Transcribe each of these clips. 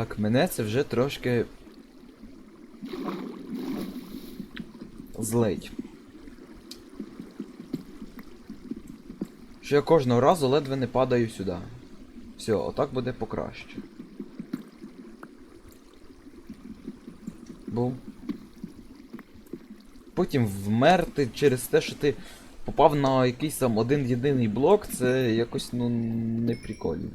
Так, мене це вже трошки. Злить. Що я кожного разу ледве не падаю сюди. Все, отак буде покраще. Бум. Потім вмерти через те, що ти попав на якийсь там один єдиний блок, це якось ну не прикольно.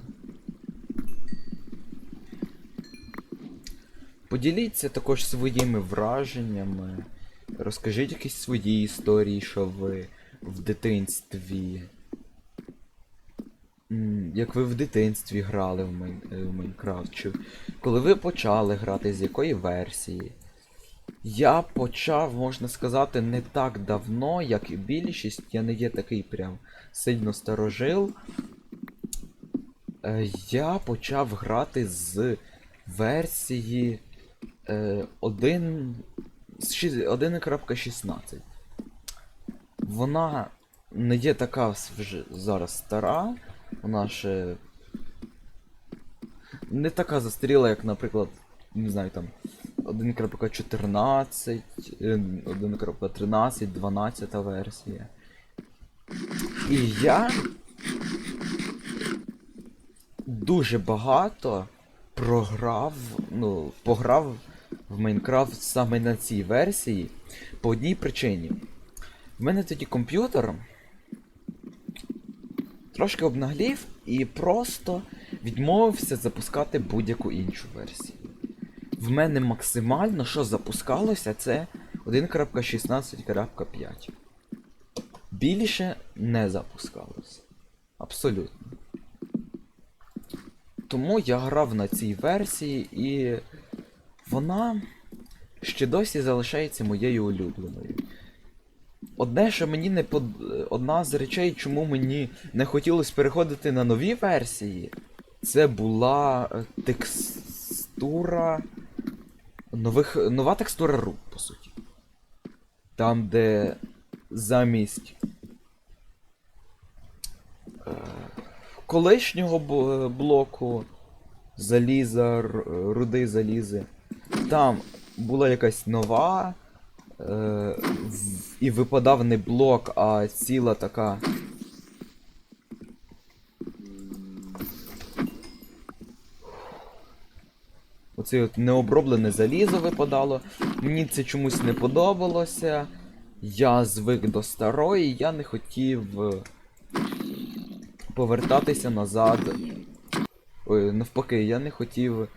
Поділіться також своїми враженнями. Розкажіть якісь свої історії, що ви в дитинстві. Як ви в дитинстві грали в, Майн... е, в Майнкрафт? Чи коли ви почали грати, з якої версії? Я почав, можна сказати, не так давно, як і більшість. Я не є такий прям сильно старожил. Е, Я почав грати з версії 1 з ші- 1.16. Вона не є така вже зараз стара. Вона ще не така застаріла, як, наприклад, не знаю, там 1.14, е, 1.13, 12 версія. І я дуже багато програв, ну, пограв в Майнкрафт саме на цій версії по одній причині. В мене тоді комп'ютер трошки обнаглів і просто відмовився запускати будь-яку іншу версію. В мене максимально, що запускалося, це 1.16.5. Більше не запускалося. Абсолютно. Тому я грав на цій версії і вона ще досі залишається моєю улюбленою. Одне, що мені не под... одна з речей, чому мені не хотілося переходити на нові версії, це була е, текстура. Нових... Нова текстура рук, по суті. Там, де замість е, колишнього блоку заліза, руди залізи, там була якась нова. Е, і випадав не блок, а ціла така. Оце от необроблене залізо випадало. Мені це чомусь не подобалося. Я звик до старої, я не хотів е, повертатися назад. Ой, навпаки, я не хотів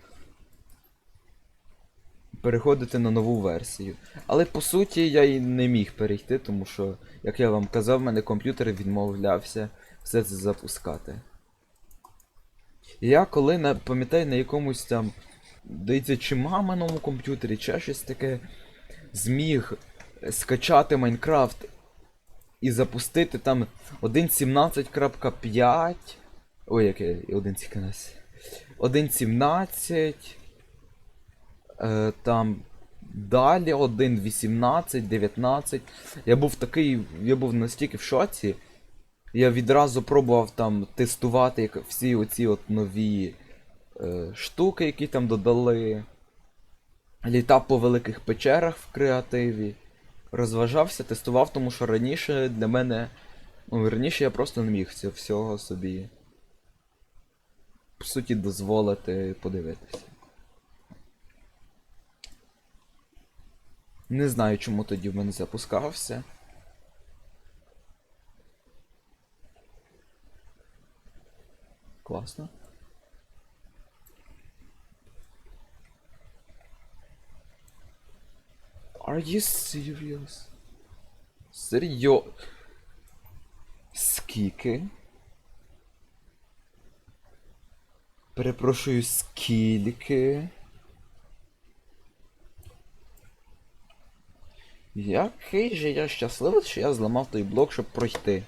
переходити на нову версію. Але по суті я і не міг перейти, тому що, як я вам казав, в мене комп'ютер відмовлявся все це запускати. Я коли на, пам'ятаю на якомусь там, здається, чи маминому комп'ютері, чи щось таке, зміг скачати Майнкрафт і запустити там 1.17.5. Ой, яке 1.17. 1.17. Е, там далі 1, 18, 19. Я був такий. Я був настільки в шоці. Я відразу пробував там тестувати всі оці от нові е, штуки, які там додали. Літав по великих печерах в креативі. Розважався, тестував, тому що раніше для мене. Ну, раніше я просто не міг цього всього собі. По суті, дозволити подивитися. Не знаю, чому тоді в мене запускався. Класно. Are you serious? Серйо... Скільки? Перепрошую, скільки? Який же я щасливий, що я зламав той блок, щоб пройти.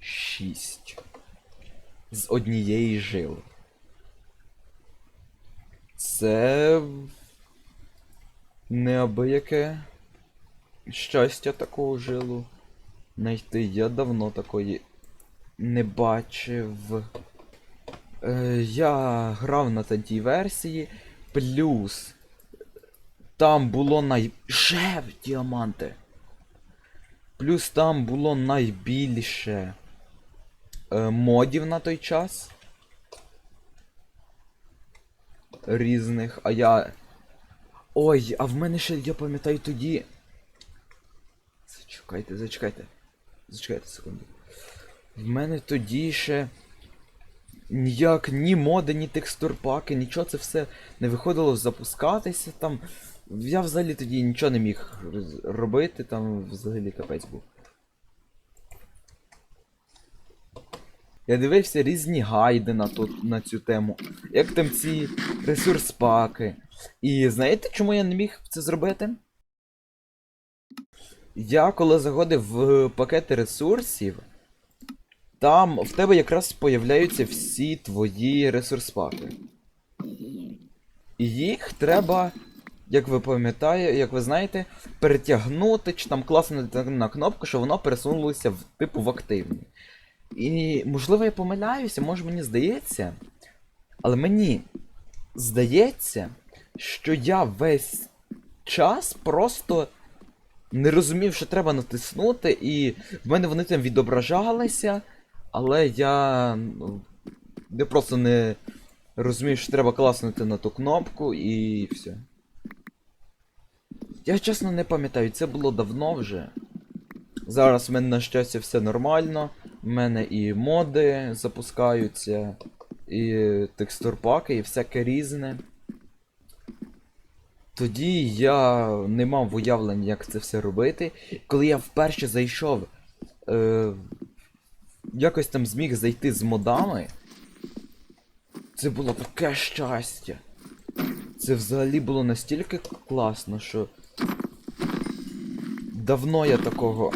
Шість. З однієї жили. Це. Неабияке щастя такого жилу. Найти я давно такої не бачив. Е, я грав на тій версії, плюс там було най... Ще діаманти. Плюс там було найбільше е, модів на той час. Різних, а я. Ой, а в мене ще, я пам'ятаю тоді. Зачекайте, зачекайте. Зачекайте секунду. В мене тоді ще ніяк ні моди, ні текстурпаки, нічого це все не виходило запускатися там. Я взагалі тоді нічого не міг робити, там взагалі капець був. Я дивився різні гайди на, ту, на цю тему, як там ці ресурс-паки. І знаєте, чому я не міг це зробити? Я коли заходив в пакети ресурсів, там в тебе якраз появляються всі твої ресурс-паки. І їх треба, як ви пам'ятаєте, як ви знаєте, перетягнути чи там класнути на кнопку, щоб воно пересунулося в типу в активний. І можливо я помиляюся, може мені здається. Але мені здається, що я весь час просто не розумів, що треба натиснути, і в мене вони там відображалися, але я я просто не розумів, що треба класнути на ту кнопку і все. Я чесно не пам'ятаю, це було давно вже. Зараз в мене на щастя все нормально. В мене і моди запускаються, і текстурпаки, і всяке різне. Тоді я не мав уявлення, як це все робити. Коли я вперше зайшов, е, якось там зміг зайти з модами. Це було таке щастя. Це взагалі було настільки класно, що. Давно я такого.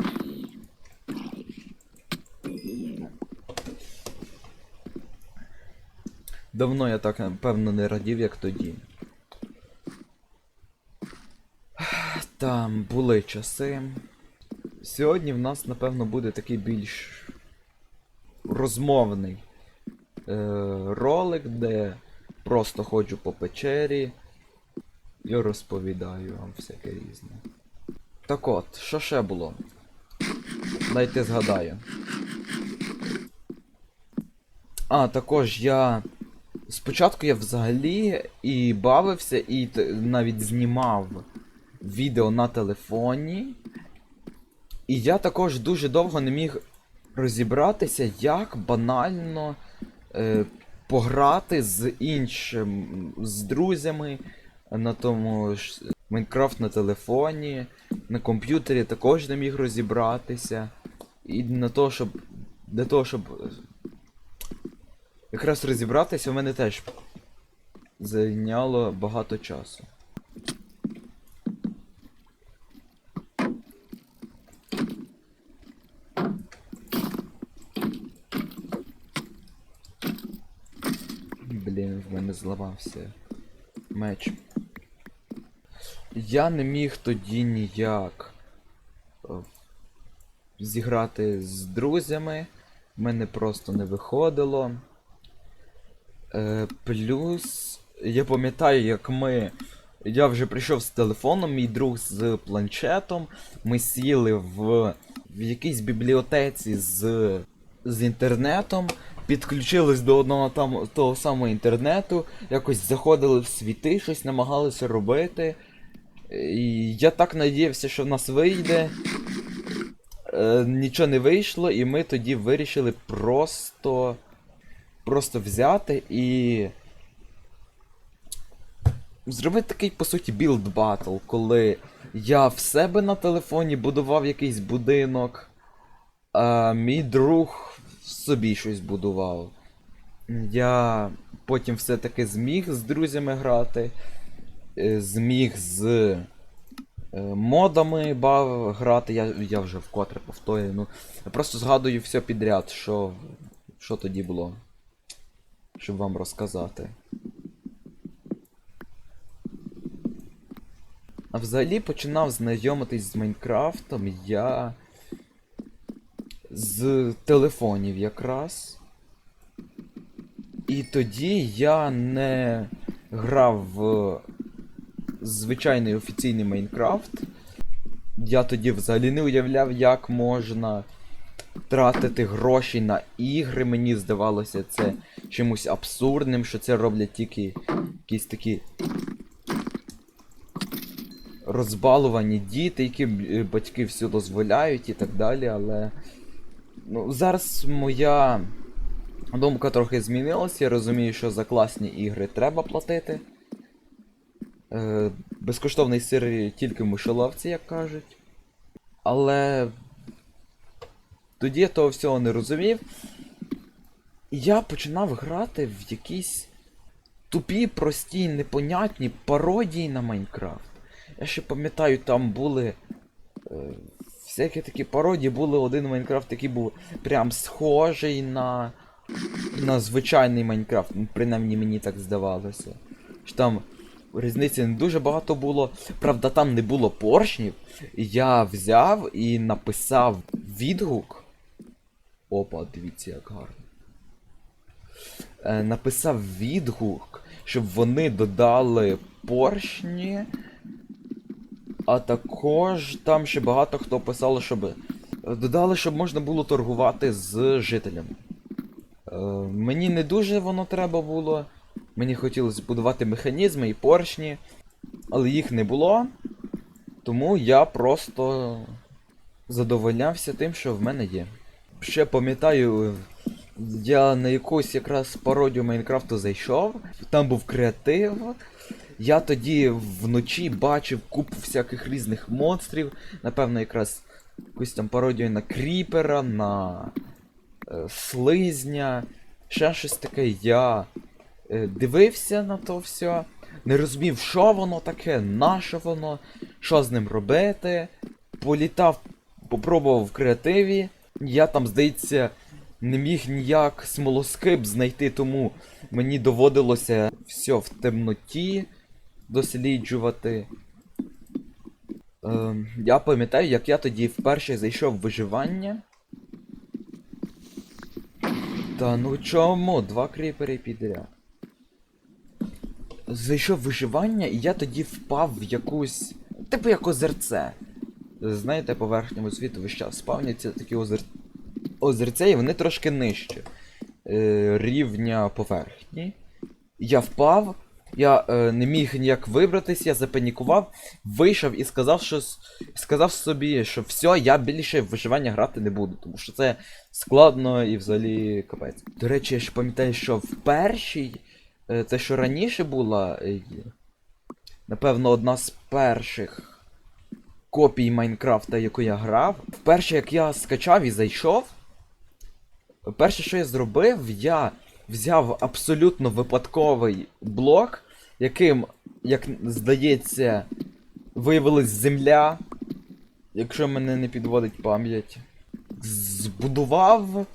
Давно я так, напевно, не радів, як тоді. Там були часи. Сьогодні в нас, напевно, буде такий більш розмовний е, ролик, де просто ходжу по печері і розповідаю вам всяке різне. Так от, що ще було? Дайте згадаю. А, також я. Спочатку я взагалі і бавився, і навіть знімав відео на телефоні. І я також дуже довго не міг розібратися, як банально е, пограти з іншим, з друзями на тому ж Майнкрафт на телефоні, на комп'ютері також не міг розібратися. І на то, щоб. Для того, щоб. Якраз розібратися в мене теж зайняло багато часу. Блін, в мене зламався меч. Я не міг тоді ніяк е, зіграти з друзями. Мене просто не виходило. Е, плюс, я пам'ятаю, як ми. Я вже прийшов з телефоном, мій друг з планшетом. Ми сіли в, в якійсь бібліотеці з, з інтернетом, підключились до одного там того самого інтернету, якось заходили в світи, щось намагалися робити. І я так надіявся, що в нас вийде. Е, нічого не вийшло, і ми тоді вирішили просто. Просто взяти і. Зробити такий, по суті, білд батл, коли я в себе на телефоні будував якийсь будинок, а мій друг собі щось будував. Я потім все-таки зміг з друзями грати, е, зміг з е, модами бав грати, я, я вже вкотре повторюю. Ну, просто згадую все підряд, що, що тоді було. Щоб вам розказати. А взагалі починав знайомитись з Майнкрафтом я з телефонів якраз. І тоді я не грав в звичайний офіційний Майнкрафт. Я тоді взагалі не уявляв, як можна тратити гроші на ігри. Мені здавалося це чимось абсурдним, що це роблять тільки якісь такі розбалувані діти, які е, батьки все дозволяють і так далі, але. Ну, зараз моя думка трохи змінилася. Я розумію, що за класні ігри треба платити. Е, безкоштовний сир тільки в мишоловці, як кажуть. Але тоді я того всього не розумів. І я починав грати в якісь тупі, прості, непонятні пародії на Майнкрафт. Я ще пам'ятаю, там були. Е, всякі такі пародії, були один Майнкрафт, який був прям схожий на. на звичайний Майнкрафт. Ну, Принаймні мені так здавалося. Що там різниці не дуже багато було. Правда, там не було поршнів. Я взяв і написав відгук. Опа, дивіться, як гарно. Е, написав відгук, щоб вони додали поршні. А також там ще багато хто писало, щоб. Додали, щоб можна було торгувати з жителями. Е, мені не дуже воно треба було. Мені хотілося будувати механізми і поршні, але їх не було. Тому я просто задовольнявся тим, що в мене є. Ще пам'ятаю, я на якусь якраз пародію Майнкрафту зайшов, там був креатив. Я тоді вночі бачив купу всяких різних монстрів. Напевно, якраз якусь там пародію на кріпера, на е, слизня, ще щось таке. Я е, дивився на то все, не розумів, що воно таке, на що воно, що з ним робити. Політав, попробував в креативі. Я там, здається, не міг ніяк смолоскип знайти, тому мені доводилося все в темноті досліджувати. Ем, я пам'ятаю, як я тоді вперше зайшов в виживання. Та ну чому? Два кріпери підряд. Зайшов виживання, і я тоді впав в якусь. Типу як озерце. Знаєте, по верхньому світу весь час спавняться такі озер... озерця, і вони трошки нижче е, рівня поверхні. Я впав, я е, не міг ніяк вибратись, я запанікував, вийшов і сказав, що сказав собі, що все, я більше в виживання грати не буду, тому що це складно і взагалі капець. До речі, я ще пам'ятаю, що в першій, е, те, що раніше була, е, напевно, одна з перших копій Майнкрафта, яку я грав. Вперше, як я скачав і зайшов, перше, що я зробив, я взяв абсолютно випадковий блок, яким, як здається, виявилась земля, якщо мене не підводить пам'ять. Збудував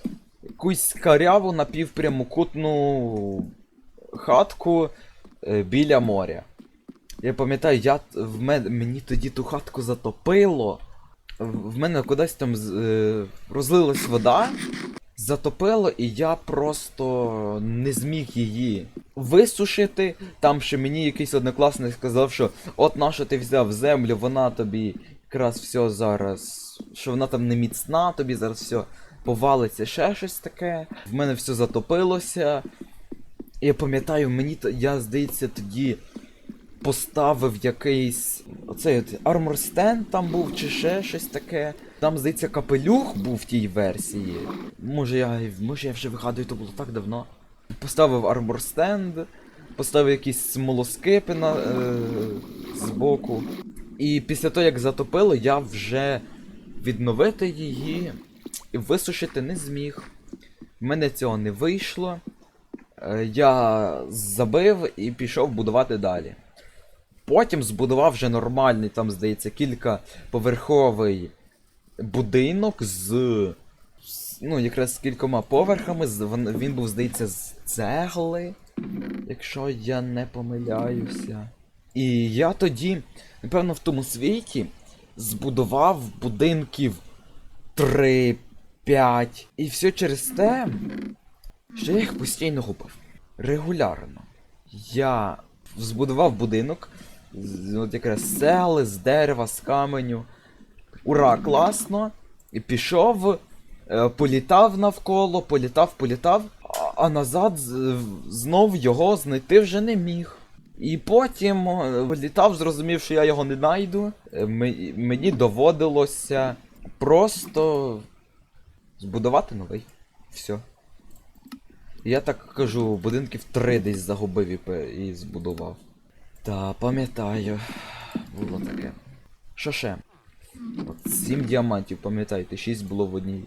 якусь каряву напівпрямокутну хатку е, біля моря. Я пам'ятаю, я в мен, мені тоді ту хатку затопило. В мене кудись там е, розлилась вода, затопило, і я просто не зміг її висушити. Там ще мені якийсь однокласник сказав, що от нащо ти взяв землю, вона тобі якраз все зараз. Що вона там не міцна, тобі зараз все повалиться, ще щось таке. В мене все затопилося. Я пам'ятаю, мені то- я, здається, тоді поставив якийсь. Оцей от Armor Stand там був, чи ще щось таке. Там, здається, капелюх був в тій версії. Може я. Може я вже вигадую, то було так давно. Поставив Armor Stand, поставив якісь смолоскипи на, е, збоку. І після того, як затопило, я вже відновити її і висушити не зміг. В мене цього не вийшло. Е, Я забив і пішов будувати далі. Потім збудував вже нормальний, там, здається, кількаповерховий будинок з. Ну, якраз з кількома поверхами. Він був, здається, з цегли, якщо я не помиляюся. І я тоді, напевно, в тому світі збудував будинків 3 5. І все через те, що я їх постійно губив. Регулярно. Я збудував будинок, от якраз сели, з дерева, з каменю. Ура, класно! І пішов, е, політав навколо, політав, політав, а, назад знов його знайти вже не міг. І потім е, політав, зрозумів, що я його не знайду. Е, Мені доводилося просто збудувати новий. Все. Я так кажу, будинків три десь загубив і збудував. Та, пам'ятаю, було таке. Що ще? От, сім діамантів, пам'ятаєте, шість було в одній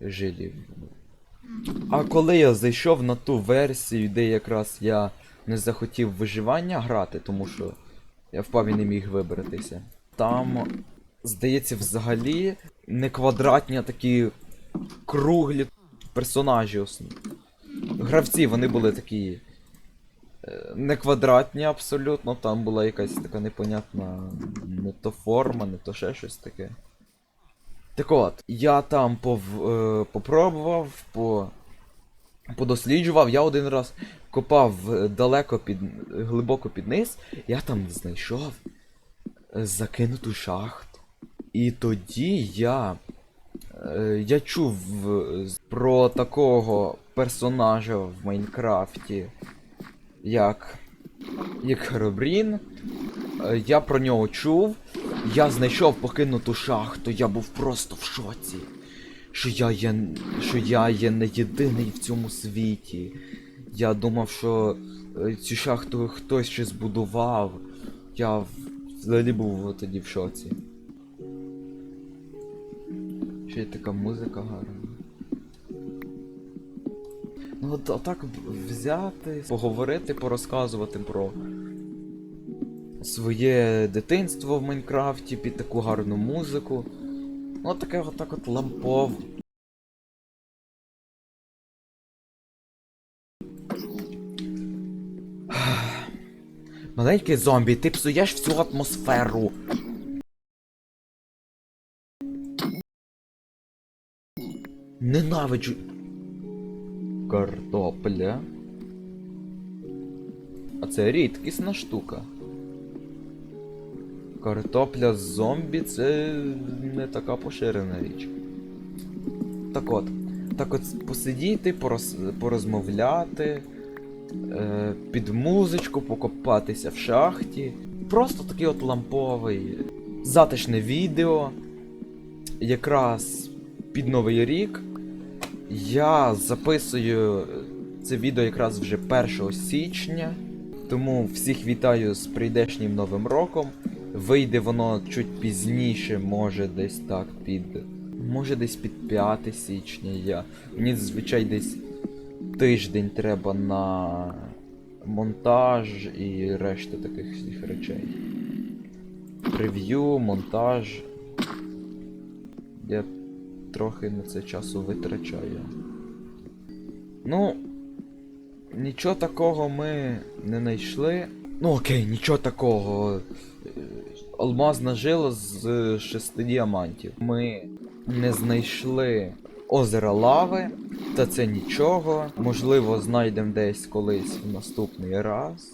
жилі. А коли я зайшов на ту версію, де якраз я не захотів виживання грати, тому що я впав і не міг вибратися. Там, здається, взагалі не квадратні, а такі круглі персонажі основні. Гравці, вони були такі. Не квадратні абсолютно, там була якась така непонятна не то форма, не то ще щось таке. Так от, я там пов, е, попробував, по, подосліджував, я один раз копав е, далеко під глибоко під низ, я там знайшов е, закинуту шахту. І тоді я. е, Я чув е, про такого персонажа в Майнкрафті, як. як Херобрін. Е, Я про нього чув. Я знайшов покинуту шахту, я був просто в шоці. Що я є, що я є не єдиний в цьому світі. Я думав, що е, цю шахту хтось ще збудував. Я взагалі був тоді в шоці. Ще й така музика гарна. Ну от отак б- взяти, поговорити, порозказувати про своє дитинство в Майнкрафті під таку гарну музику. Ну от таке отак от лампов. Маленький зомбі, ти псуєш всю атмосферу. Ненавиджу. Картопля. А це рідкісна штука. Картопля з зомбі це не така поширена річ. Так от. Так от посидіти, порос, порозмовляти, е, під музичку, покопатися в шахті. Просто такий от ламповий, затишне відео. Якраз під Новий рік. Я записую це відео якраз вже 1 січня. Тому всіх вітаю з прийдешнім новим роком. Вийде воно чуть пізніше, може десь так під. Може десь під 5 січня я. Мені зазвичай десь тиждень треба на монтаж і решта таких всіх речей. Прев'ю, монтаж. Я трохи на це часу витрачаю. Ну, нічого такого ми не знайшли. Ну окей, нічого такого. Алмазна жила з шести діамантів. Ми не знайшли озера лави, та це нічого. Можливо, знайдемо десь колись в наступний раз.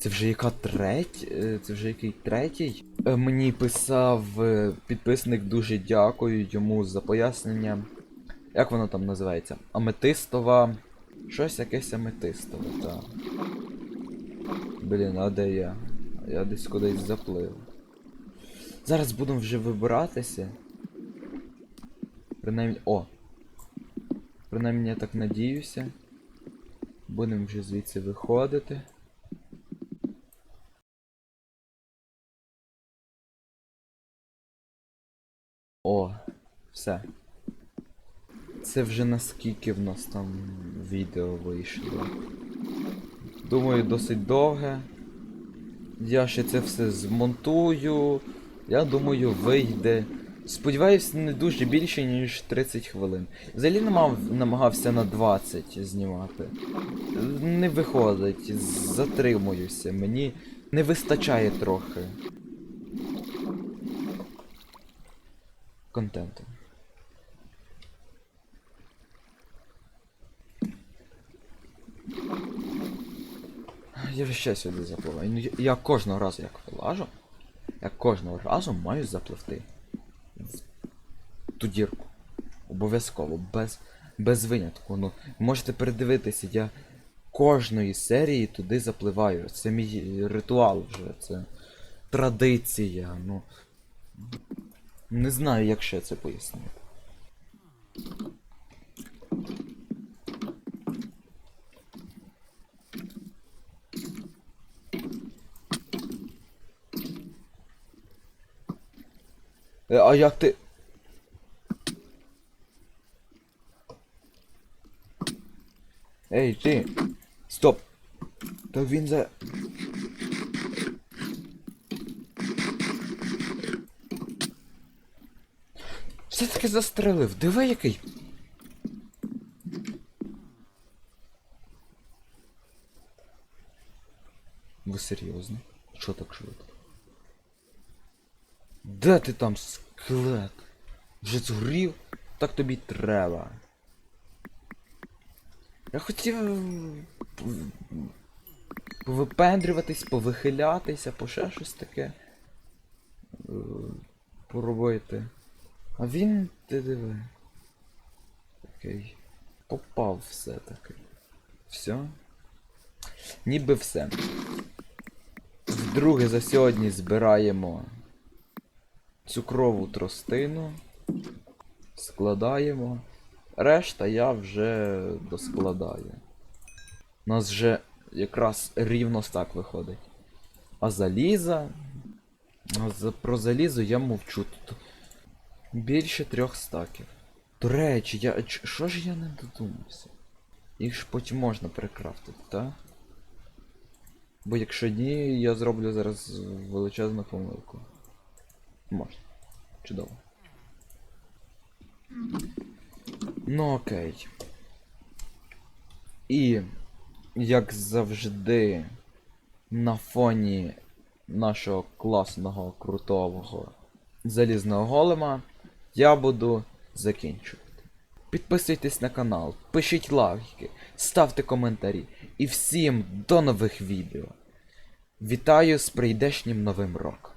Це вже яка треть? е, Це вже який третій? Е, Мені писав е, підписник, дуже дякую йому за пояснення. Як воно там називається? Аметистова. Щось якесь аметистове, так. Блін, а де я? Я десь кудись заплив. Зараз будемо вже вибиратися. Принаймні. О! Принаймні я так надіюся. Будемо вже звідси виходити. Все. Це вже наскільки в нас там відео вийшло. Думаю, досить довге. Я ще це все змонтую. Я думаю, вийде. Сподіваюсь, не дуже більше, ніж 30 хвилин. Взагалі намав, намагався на 20 знімати. Не виходить, затримуюся. Мені не вистачає трохи. контентом. Я вже ще сюди запливаю. Ну, я, я кожного разу як вилажу, я кожного разу маю запливти в ту дірку. Обов'язково, без, без винятку. Ну, можете передивитися, я кожної серії туди запливаю. Це мій ритуал вже, це традиція. Ну. Не знаю, як ще це пояснити. Е, А як ти. Ей, ти! Стоп! Та він за. Все-таки застрелив, диви який. Ви серйозно? Що так швидко? Де ти там, скелет? Вже згорів? Так тобі треба. Я хотів. Повипендрюватись, повихилятися, по ще щось таке. е, Поробити. А він ти диви. Окей. Попав все-таки. Все? Ніби все. Вдруге за сьогодні збираємо цукрову тростину. Складаємо. Решта я вже доскладаю. У нас вже якраз рівно так виходить. А заліза. Про залізо я мовчу. Тут більше трьох стаків. До речі, я. Що ж я не додумався? Їх ж потім можна перекрафтити, так? Бо якщо ні, я зроблю зараз величезну помилку. Можна. Чудово. Ну окей. І, як завжди, на фоні нашого класного, крутого залізного голема я буду закінчувати. Підписуйтесь на канал, пишіть лайки, ставте коментарі і всім до нових відео. Вітаю з прийдешнім новим роком.